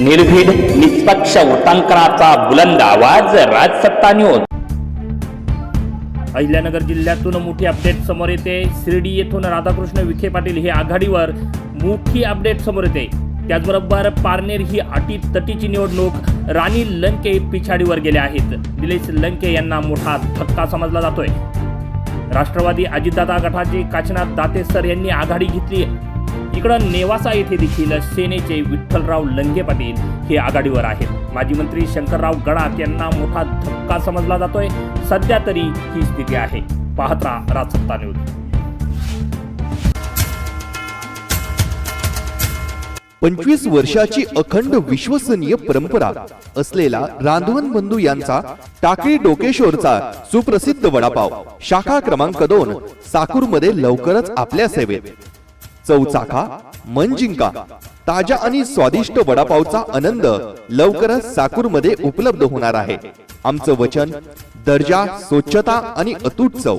निर्भीड निष्पक्ष वृत्तांकनाचा बुलंद आवाज राजसत्ता न्यूज अहिल्यानगर जिल्ह्यातून मोठी अपडेट समोर येते. शिर्डी येथून राधाकृष्ण विखे पाटील हे आघाडीवर मोठी अपडेट समोर येते. त्याचबरोबर पारनेर ही अटी तटीची निवडणूक राणी लंके पिछाडीवर गेले आहेत. निलेश लंके यांना मोठा धक्का समजला जातोय. राष्ट्रवादी अजितदादा गटाचे काचनाथ दातेसर यांनी आघाडी घेतली इकडं नेवासा येथे देखील सेनेचे विठ्ठलराव लंगे पाटील हे आघाडीवर आहेत. माजी मंत्री शंकरराव गडाख यांना मोठा धक्का समजला जातोय. सध्या तरी ही स्थिती आहे. पाहत राहा राजसत्ता न्यूज. पंचवीस वर्षाची अखंड विश्वसनीय परंपरा असलेला रांधवन बंधू यांचा टाकळी डोकेश्वरचा सुप्रसिद्ध वडापाव शाखा क्रमांक दोन साकूरमध्ये लवकरच आपल्या सेवेत. चौचाका मन जिंका ताज्या आणि स्वादिष्ट वडापावचा आनंद लवकरच साकूरमध्ये उपलब्ध होणार आहे. आमचं वचन दर्जा स्वच्छता आणि अतूट चव.